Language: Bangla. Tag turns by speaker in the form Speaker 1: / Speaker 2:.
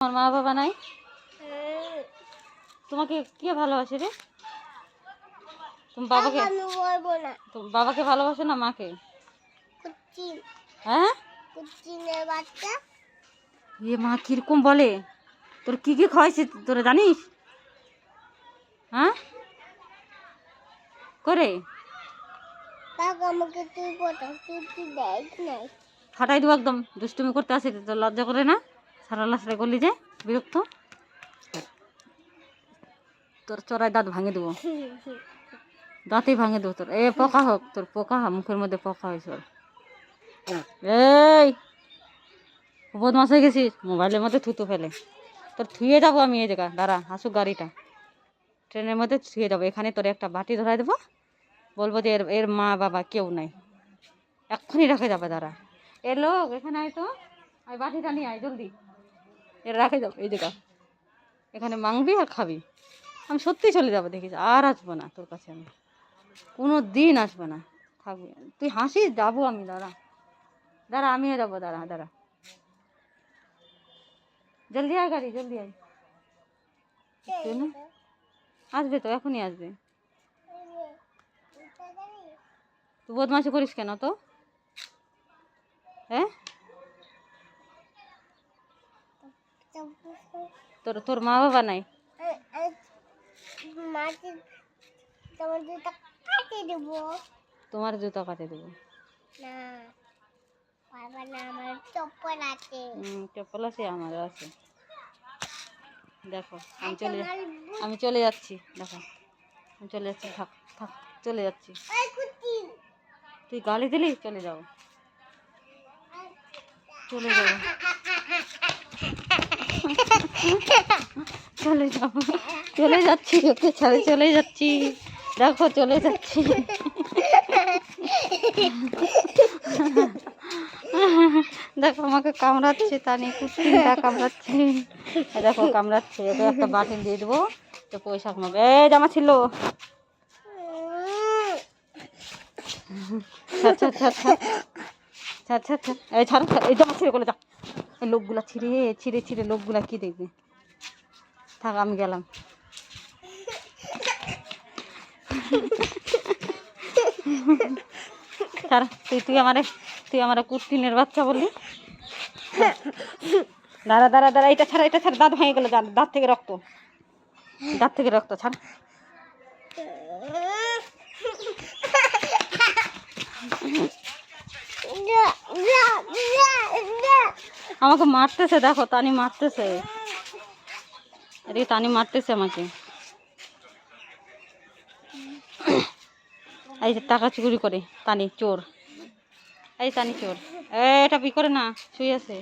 Speaker 1: আমার মা বাবা নাই? তোমাকে কে ভালোবাসে রে? তুমি বাবাকে? বাবাকে ভালোবাসো না মাকে? হ্যাঁ? এ মা কীরকম বলে? তোর কি কি খাওয়াইছে তোরা জানিস? হ্যাঁ? করে। ফাটাই দেবো একদম। দুষ্টুমি করতে আসে তোর লজ্জা করে না? সারা লাসরে করলি যে বিরক্ত। তোর চড়াই দাঁত ভাঙে দেবো। দাঁতই ভাঙে দেবো তোর। এ, পোকা হোক, তোর পোকা মুখের মধ্যে পোকা হয়েছে। এই বদমাস হয়ে গেছিস? মোবাইলের মধ্যে থুতু ফেলে। তোর থুয়ে যাব আমি এই জায়গা দাঁড়া আসুক গাড়িটা। ট্রেনের মধ্যে থুয়ে যাব। এখানে তোর একটা বাটি ধরাই দেবো। বলব যে এর এর মা বাবা কেউ নাই। এক্ষুনি রাখে যাবে, দাঁড়া। এ লোক, এখানে আয় তো। আয়, বাটিটা নিয়ে আয়, জলদি। এর রাখে যাব, এই জায়গা এখানে মাংবি আর খাবি। আমি সত্যি চলে যাব, দেখিস, আর আসব না তোর কাছে আমি। কোনো দিন আসব না। থাকবি। তুই হাসিস? যাব আমি, দাঁড়া। দাঁড়া, আমিও যাব, দাঁড়া দাঁড়া। জলদি আয় গাড়ি, জলদি আয়? আসবে তো, এখনই আসবে। তুই বদমাশি করিস কেন তো? হ্যাঁ? তোর তোর মা বাবা নাই?
Speaker 2: তোমার দুটা কাটে দেবো।
Speaker 1: তোমার জুতো কাটে দেবো।
Speaker 2: না বাবা না আমার চপ্পল আছে।
Speaker 1: হুম, চপ্পল আছে আমারও আছে। দেখো আমি চলে আমি চলে যাচ্ছি দেখো। আমি চলে যাচ্ছি থাক থাক চলে যাচ্ছি। তুই গালি দিলি? চলে যাও। চলে যাও। চলে যাও চলে যাচ্ছি, ওকে ছাড়ে চলে যাচ্ছি। দেখো, চলে যাচ্ছি। দেখো, আমাকে কামড়াচ্ছে, তা নিয়ে কুত্তিটা কামড়াচ্ছে। দেখো, কামড়াচ্ছে। ওকে একটা বাটিন দিয়ে দেবো, তো পয়সা কমাবে এই জামা ছিল। ছাড় ছাড় ছাড় ছাড়। ছাড় এই ছাড় এই জামা ছিঁড়ে করে যা। লোকগুলা ছিঁড়ে ছিঁড়ে ছিঁড়ে লোকগুলা কি দেখবে? থাক, আমি গেলাম। তুই তুই আমারে, তুই আমার কুত্তিনের বাচ্চা বললি? দাঁড়া দাঁড়া দাঁড়া, এটা ছাড়া এটা ছাড়া, দাঁত ভেঙে গেলো দাঁত থেকে রক্ত। দাঁত থেকে রক্ত, ছাড়। আমাকে মারতেছে, দেখো, তানি মারতেছে। এদিকে তানি মারতেছে আমাকে। এই যে টাকা চুরি করে, তানি, চোর। এই তানি চোর। এটা বি করে না, শুয়ে আছে।